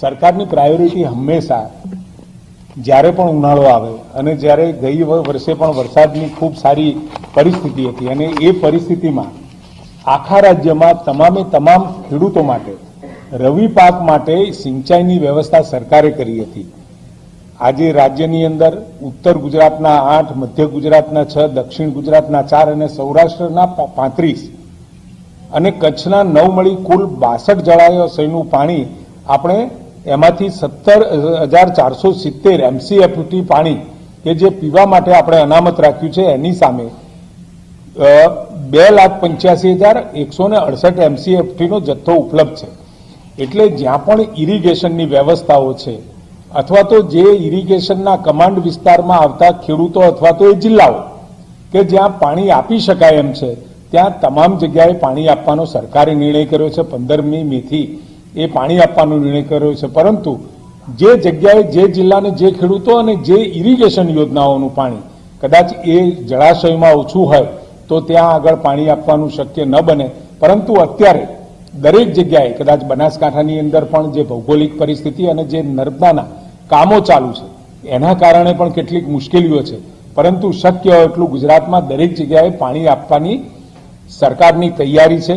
સરકારની પ્રાયોરિટી હંમેશા જ્યારે પણ ઉનાળો આવે અને જ્યારે ગઈ વર્ષે પણ વરસાદની ખૂબ સારી પરિસ્થિતિ હતી અને એ પરિસ્થિતિમાં આખા રાજ્યમાં તમામે તમામ ખેડૂતો માટે, રવિ પાક માટે સિંચાઈની વ્યવસ્થા સરકારે કરી હતી. આજે રાજ્યની અંદર ઉત્તર ગુજરાતના આઠ, મધ્ય ગુજરાતના છ, દક્ષિણ ગુજરાતના ચાર અને સૌરાષ્ટ્રના પાંત્રીસ અને કચ્છના નવ મળી કુલ બાસઠ જળાશયનું પાણી આપણે એમાંથી સત્તર હજાર ચારસો સિત્તેર એમસીએફટી પાણી કે જે પીવા માટે આપણે અનામત રાખ્યું છે એની સામે. બે લાખ પંચ્યાસી હજાર એકસો ને અડસઠ એમસીએફટીનો જથ્થો ઉપલબ્ધ છે. એટલે જ્યાં પણ ઇરિગેશનની વ્યવસ્થાઓ છે, અથવા તો જે ઇરિગેશનના કમાન્ડ વિસ્તારમાં આવતા ખેડૂતો અથવા તો એ જિલ્લાઓ, કે જ્યાં પાણી આપી શકાય એમ છે, ત્યાં તમામ જગ્યાએ પાણી આપવાનો સરકારે નિર્ણય કર્યો છે પંદરમી મેથી એ પાણી આપવાનો નિર્ણય કર્યો છે. પરંતુ જે જગ્યાએ, જે જિલ્લાને જે ખેડૂતો અને જે ઇરિગેશન યોજનાઓનું પાણી, કદાચ એ જળાશયમાં ઓછું હોય, તો ત્યાં આગળ પાણી આપવાનું શક્ય ન બને. પરંતુ અત્યારે દરેક જગ્યાએ, કદાચ બનાસકાંઠાની અંદર પણ જે ભૌગોલિક પરિસ્થિતિ અને જે નર્મદાના કામો ચાલુ છે, એના કારણે પણ કેટલીક મુશ્કેલીઓ છે. પરંતુ શક્ય એટલું ગુજરાતમાં દરેક જગ્યાએ પાણી આપવાની સરકારની તૈયારી છે.